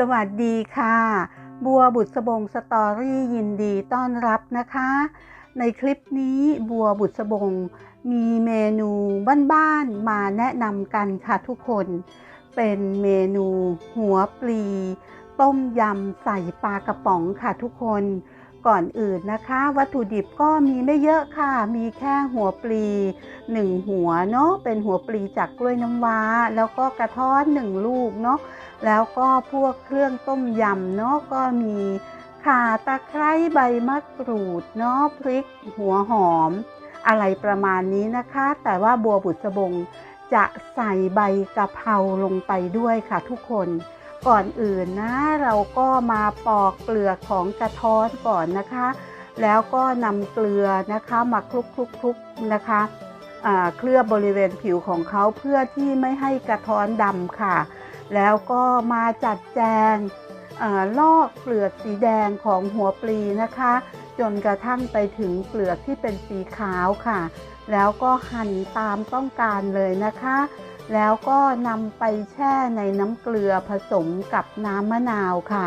สวัสดีค่ะ บัวบุษบงสตอรี่ยินดีต้อนรับนะคะ ในคลิปนี้บัวบุษบงมีเมนูบ้านๆมาแนะนำกันค่ะทุกคน เป็นเมนูหัวปลี ต้มยำใส่ปลากระป๋องค่ะทุกคนก่อนอื่นนะคะ วัตถุดิบก็มีไม่เยอะค่ะ มีแค่หัวปลีหนึ่งหัวเนาะเป็นหัวปลีจากกล้วยน้ำว้า แล้วก็กระท้อนหนึ่งลูกเนาะ แล้วก็พวกเครื่องต้มยำเนาะก็มีข่าตะไคร้ใบมะกรูดเนาะพริกหัวหอม อะไรประมาณนี้นะคะ แต่ว่าบัวบุษบงจะใส่ใบกะเพราลงไปด้วยค่ะทุกคนก่อนอื่นนะเราก็มาปอกเปลือกของกระท้อนก่อนนะคะ แล้วก็นำเกลือนะคะมาคลุกคลุกคลุกนะคะเคลือบบริเวณผิวของเขาเพื่อที่ไม่ให้กระท้อนดำค่ะ แล้วก็มาจัดแจงอลอกเปลือกสีแดงของหัวปลีนะคะ จนกระทั่งไปถึงเปลือกที่เป็นสีขาวค่ะ แล้วก็หั่นตามต้องการเลยนะคะ แล้วก็นำไปแช่ในน้ำเกลือผสมกับน้ำมะนาวค่ะ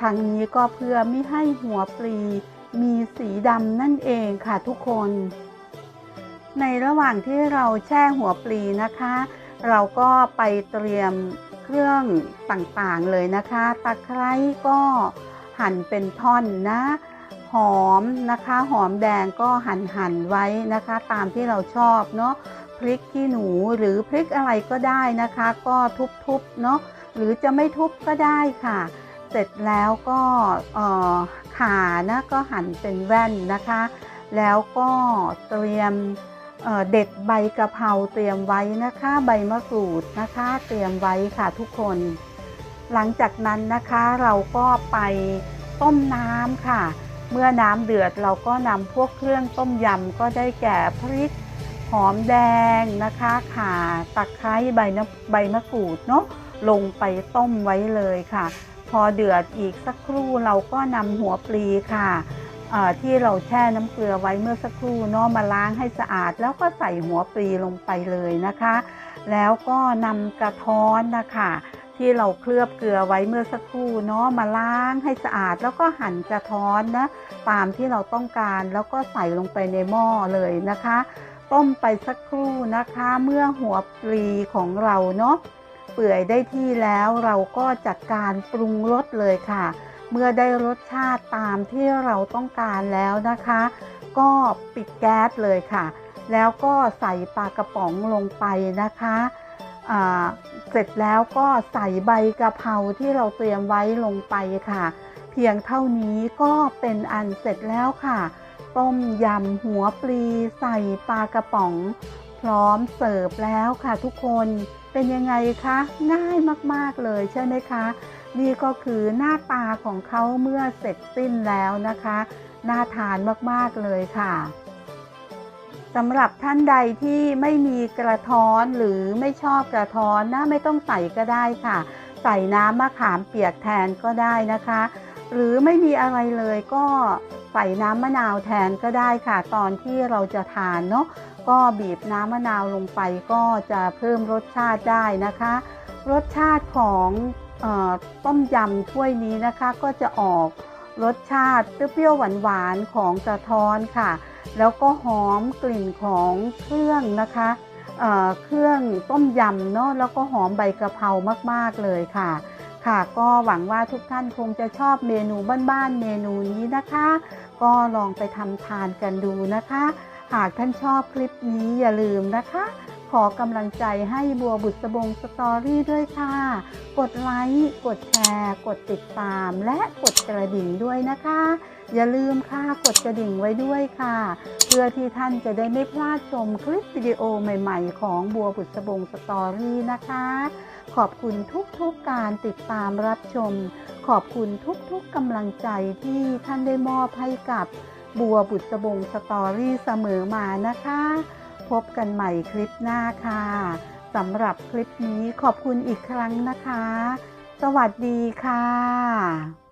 ทางนี้ก็เพื่อไม่ให้หัวปลีมีสีดำนั่นเองค่ะทุกคน ในระหว่างที่เราแช่หัวปลีนะคะ เราก็ไปเตรียม เครื่องต่างๆเลยนะคะ ตะไคร้ก็หั่นเป็นท่อนนะ หอมนะคะ หอมแดงก็หั่นหั่นไว้นะคะ ตามที่เราชอบเนาะ พริกขี้หนูหรือพริกอะไรก็ได้นะคะ ก็ทุบๆเนาะ หรือจะไม่ทุบก็ได้ค่ะ เสร็จแล้วก็เอ่อขานะก็หั่นเป็นแว่นนะคะ แล้วก็เตรียม เด็ดใบกะเพราเตรียมไว้นะคะ ใบมะกรูดนะคะ เตรียมไว้ค่ะทุกคน หลังจากนั้นนะคะเราก็ไปต้มน้ำค่ะ เมื่อน้ำเดือดเราก็นำพวกเครื่องต้มยำก็ได้แก่พริกหอมแดงนะคะข่าตะไคร้ใบใบมะกรูดเนาะลงไปต้มไว้เลยค่ะ พอเดือดอีกสักครู่เราก็นำหัวปลีค่ะ ที่เราแช่น้ำเกลือไว้เมื่อสักครู่เนาะมาล้างให้สะอาด แล้วก็ใส่หัวปลีลงไปเลยนะคะ แล้วก็นำกระท้อนนะคะที่เราเคลือบเกลือไว้เมื่อสักครู่เนาะมาล้างให้สะอาด แล้วก็หั่นกระท้อนนะตามที่เราต้องการแล้วก็ใส่ลงไปในหม้อเลยนะคะ ต้มไปสักครู่นะคะ เมื่อหัวปลีของเราเนาะเปื่อยได้ที่แล้วเราก็จัดการปรุงรสเลยค่ะ เมื่อได้รสชาติตามที่เราต้องการแล้วนะคะ ก็ปิดแก๊สเลยค่ะ แล้วก็ใส่ปลากระป๋องลงไปนะคะเสร็จแล้วก็ใส่ใบกะเพราที่เราเตรียมไว้ลงไปค่ะ เพียงเท่านี้ก็เป็นอันเสร็จแล้วค่ะ ต้มยำหัวปลีใส่ปลากระป๋อง พร้อมเสิร์ฟแล้วค่ะทุกคนเป็นยังไงคะ ง่ายมาก ๆ เลยใช่ไหมคะ นี่ก็คือหน้าตาของเขาเมื่อเสร็จสิ้นแล้วนะคะ น่าทานมากๆเลยค่ะสำหรับท่านใดที่ไม่มีกระท้อนหรือไม่ชอบกระท้อนนะไม่ต้องใส่ก็ได้ค่ะ ใส่น้ำมะขามเปียกแทนก็ได้นะคะ หรือไม่มีอะไรเลยก็ใส่น้ำมะนาวแทนก็ได้ค่ะ ตอนที่เราจะทานเนาะก็บีบน้ำมะนาวลงไปก็จะเพิ่มรสชาติได้นะคะ รสชาติของ ต้มยำถ้วยนี้นะคะก็จะออกรสชาติเปรี้ยวๆหวานๆของกระท้อนค่ะ แล้วก็หอมกลิ่นของเครื่องนะคะเเครื่องต้มยำเนาะแล้วก็หอมใบกระเพรามากๆเลยค่ะ ค่ะ ก็หวังว่าทุกท่านคงจะชอบเมนูบ้านๆเมนูนี้นะคะ ก็ลองไปทำทานกันดูนะคะ หากท่านชอบคลิปนี้อย่าลืมนะคะ ขอกำลังใจให้บัวบุษบงสตอรี่ด้วยค่ะ กดไลค์ กดแชร์ กดติดตาม และกดกระดิ่งด้วยนะคะ อย่าลืมค่ะ กดกระดิ่งไว้ด้วยค่ะ เพื่อที่ท่านจะได้ไม่พลาดชมคลิปวิดีโอใหม่ๆ ของบัวบุษบงสตอรี่นะคะ ขอบคุณทุกๆการติดตามรับชม ขอบคุณทุกๆกำลังใจที่ท่านได้มอบให้กับบัวบุษบงสตอรี่เสมอมานะคะ พบกันใหม่คลิปหน้าค่ะสำหรับคลิปนี้ขอบคุณอีกครั้งนะคะ สวัสดีค่ะ